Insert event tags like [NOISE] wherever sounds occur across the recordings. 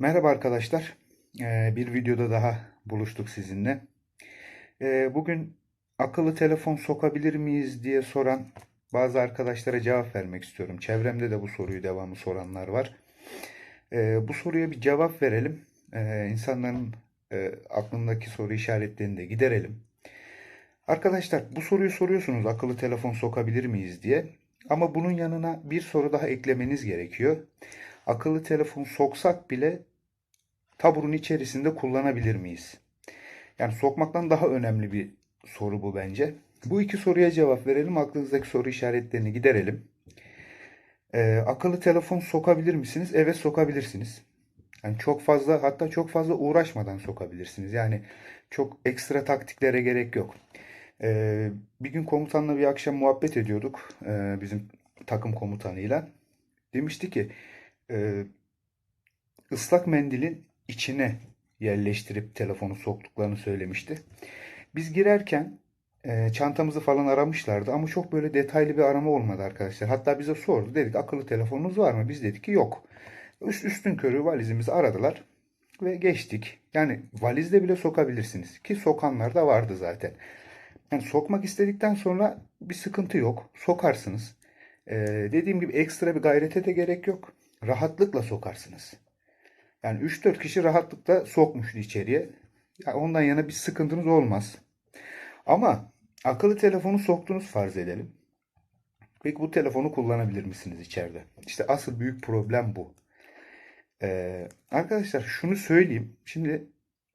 Merhaba arkadaşlar. Ee, Bir videoda daha buluştuk sizinle. Ee, Bugün akıllı telefon sokabilir miyiz diye soran bazı arkadaşlara cevap vermek istiyorum. Çevremde de bu soruyu devamlı soranlar var. Ee, Bu soruya bir cevap verelim. Ee, İnsanların e, aklındaki soru işaretlerini de giderelim. Arkadaşlar bu soruyu soruyorsunuz akıllı telefon sokabilir miyiz diye. Ama bunun yanına bir soru daha eklemeniz gerekiyor. Akıllı telefon soksak bile taburun içerisinde kullanabilir miyiz? Yani sokmaktan daha önemli bir soru bu bence. Bu iki soruya cevap verelim. Aklınızdaki soru işaretlerini giderelim. Ee, akıllı telefon sokabilir misiniz? Evet sokabilirsiniz. Yani çok fazla hatta çok fazla uğraşmadan sokabilirsiniz. Yani çok ekstra taktiklere gerek yok. Ee, bir gün komutanla bir akşam muhabbet ediyorduk. ee, bizim takım komutanıyla. Demişti ki e, ıslak mendilin içine yerleştirip telefonu soktuklarını söylemişti. Biz girerken e, çantamızı falan aramışlardı ama çok böyle detaylı bir arama olmadı arkadaşlar. Hatta bize sordu. Dedik akıllı telefonunuz var mı? Biz dedik ki yok. Üst, üstün körü valizimizi aradılar ve geçtik. Yani valizde bile sokabilirsiniz ki sokanlar da vardı zaten. Yani sokmak istedikten sonra bir sıkıntı yok. Sokarsınız. Ee, dediğim gibi ekstra bir gayrete de gerek yok. Rahatlıkla sokarsınız. Yani 3-4 kişi rahatlıkla sokmuştu içeriye. Ya ondan yana bir sıkıntınız olmaz. Ama akıllı telefonu soktunuz farz edelim. Peki bu telefonu kullanabilir misiniz içeride? İşte asıl büyük problem bu. Ee, arkadaşlar şunu söyleyeyim. Şimdi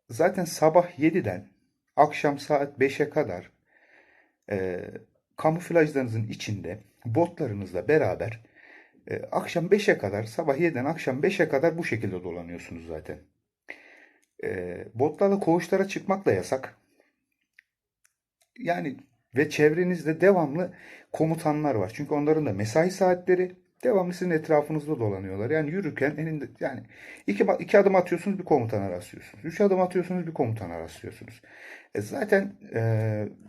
zaten sabah 7'den akşam saat 5'e kadar e, kamuflajlarınızın içinde botlarınızla beraber e, akşam 5'e kadar sabah 7'den akşam 5'e kadar bu şekilde dolanıyorsunuz zaten. E, botlarla koğuşlara çıkmak da yasak. Yani ve çevrenizde devamlı komutanlar var. Çünkü onların da mesai saatleri devamlı sizin etrafınızda dolanıyorlar. Yani yürürken elinde yani iki, iki adım atıyorsunuz bir komutana rastlıyorsunuz. Üç adım atıyorsunuz bir komutana rastlıyorsunuz. E zaten e,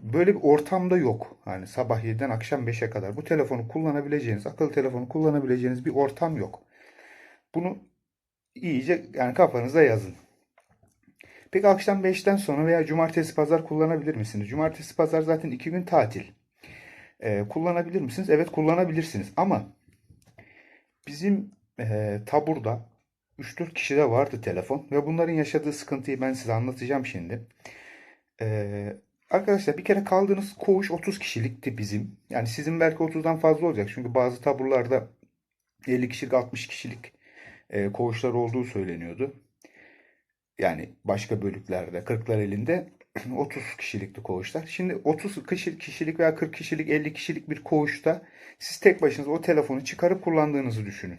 böyle bir ortamda yok. Hani sabah 7'den akşam 5'e kadar bu telefonu kullanabileceğiniz, akıllı telefonu kullanabileceğiniz bir ortam yok. Bunu iyice yani kafanıza yazın. Peki akşam 5'ten sonra veya cumartesi pazar kullanabilir misiniz? Cumartesi pazar zaten iki gün tatil. Ee, kullanabilir misiniz? Evet kullanabilirsiniz. Ama bizim e, taburda 3-4 kişide vardı telefon ve bunların yaşadığı sıkıntıyı ben size anlatacağım şimdi. Ee, arkadaşlar bir kere kaldığınız koğuş 30 kişilikti bizim. Yani sizin belki 30'dan fazla olacak. Çünkü bazı taburlarda 50 kişilik 60 kişilik e, koğuşlar olduğu söyleniyordu. Yani başka bölüklerde 40'lar elinde [CLEARS THROAT] 30 kişilikli koğuşlar. Şimdi 30 kişilik, veya 40 kişilik 50 kişilik bir koğuşta siz tek başınıza o telefonu çıkarıp kullandığınızı düşünün.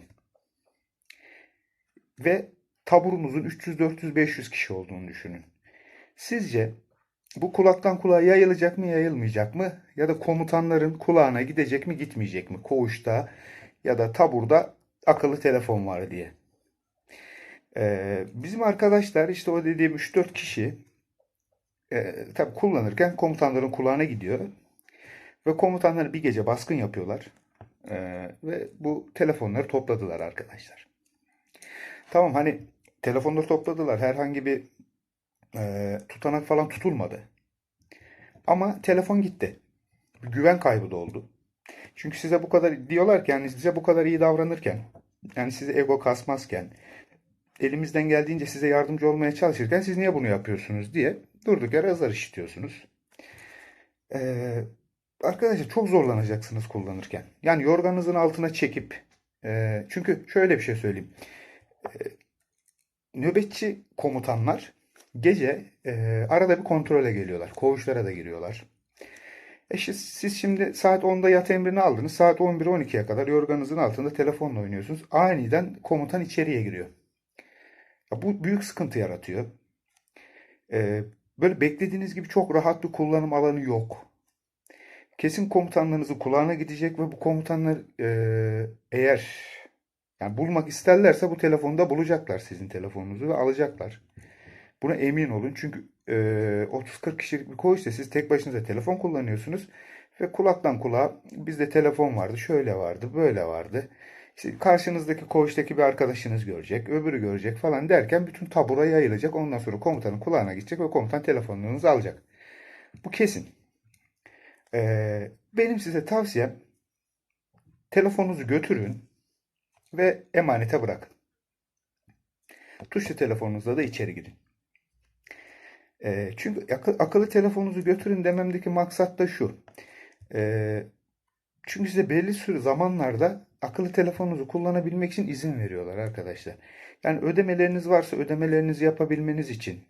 Ve taburunuzun 300, 400, 500 kişi olduğunu düşünün. Sizce bu kulaktan kulağa yayılacak mı, yayılmayacak mı? Ya da komutanların kulağına gidecek mi, gitmeyecek mi? Koğuşta ya da taburda akıllı telefon var diye. Ee, bizim arkadaşlar işte o dediğim 3-4 kişi e, tabii kullanırken komutanların kulağına gidiyor. Ve komutanlar bir gece baskın yapıyorlar. Ee, ve bu telefonları topladılar arkadaşlar. Tamam hani telefonları topladılar. Herhangi bir e, tutanak falan tutulmadı. Ama telefon gitti. Güven kaybı da oldu. Çünkü size bu kadar diyorlar ki yani size bu kadar iyi davranırken yani size ego kasmazken elimizden geldiğince size yardımcı olmaya çalışırken siz niye bunu yapıyorsunuz diye durduk yere azar işitiyorsunuz. Ee, arkadaşlar çok zorlanacaksınız kullanırken. Yani yorganınızın altına çekip e, çünkü şöyle bir şey söyleyeyim. E, nöbetçi komutanlar gece e, arada bir kontrole geliyorlar. Koğuşlara da giriyorlar. E şi- siz şimdi saat 10'da yat emrini aldınız. Saat 11-12'ye kadar yorganınızın altında telefonla oynuyorsunuz. Aniden komutan içeriye giriyor. Ya bu büyük sıkıntı yaratıyor. Ee, böyle beklediğiniz gibi çok rahat bir kullanım alanı yok. Kesin komutanlarınızın kulağına gidecek ve bu komutanlar e, eğer yani bulmak isterlerse bu telefonda bulacaklar sizin telefonunuzu ve alacaklar. Buna emin olun çünkü e, 30-40 kişilik bir koğuşta siz tek başınıza telefon kullanıyorsunuz ve kulaktan kulağa bizde telefon vardı, şöyle vardı, böyle vardı. Karşınızdaki koğuştaki bir arkadaşınız görecek, öbürü görecek falan derken bütün tabura yayılacak. Ondan sonra komutanın kulağına gidecek ve komutan telefonunuzu alacak. Bu kesin. Ee, benim size tavsiyem telefonunuzu götürün ve emanete bırakın. Tuşlu telefonunuzla da içeri girin. Ee, çünkü akı- akıllı telefonunuzu götürün dememdeki maksat da şu. Ee, çünkü size belli süre zamanlarda akıllı telefonunuzu kullanabilmek için izin veriyorlar arkadaşlar. Yani ödemeleriniz varsa ödemelerinizi yapabilmeniz için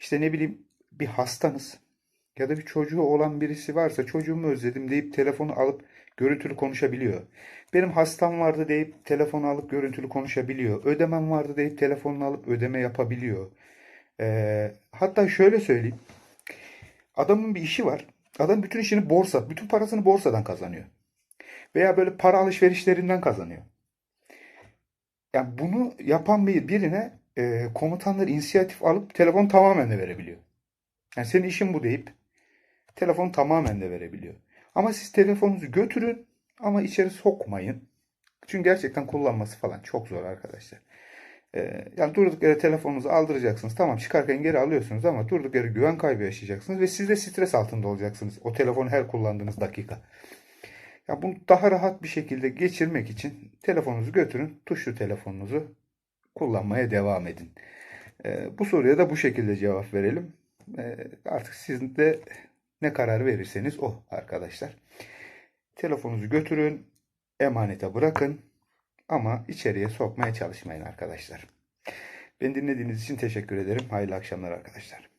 işte ne bileyim bir hastanız ya da bir çocuğu olan birisi varsa çocuğumu özledim deyip telefonu alıp görüntülü konuşabiliyor. Benim hastam vardı deyip telefonu alıp görüntülü konuşabiliyor. Ödemem vardı deyip telefonunu alıp ödeme yapabiliyor. Ee, hatta şöyle söyleyeyim. Adamın bir işi var. Adam bütün işini borsa, bütün parasını borsadan kazanıyor. Veya böyle para alışverişlerinden kazanıyor. Yani bunu yapan bir birine e, komutanlar inisiyatif alıp telefon tamamen de verebiliyor. Yani senin işin bu deyip telefon tamamen de verebiliyor. Ama siz telefonunuzu götürün ama içeri sokmayın. Çünkü gerçekten kullanması falan çok zor arkadaşlar. Ee, yani durduk yere telefonunuzu aldıracaksınız. Tamam çıkarken geri alıyorsunuz ama durduk yere güven kaybı yaşayacaksınız ve siz de stres altında olacaksınız. O telefonu her kullandığınız dakika. Ya bunu daha rahat bir şekilde geçirmek için telefonunuzu götürün. Tuşlu telefonunuzu kullanmaya devam edin. Ee, bu soruya da bu şekilde cevap verelim. Ee, artık siz de ne karar verirseniz o arkadaşlar. Telefonunuzu götürün, emanete bırakın ama içeriye sokmaya çalışmayın arkadaşlar. Beni dinlediğiniz için teşekkür ederim. Hayırlı akşamlar arkadaşlar.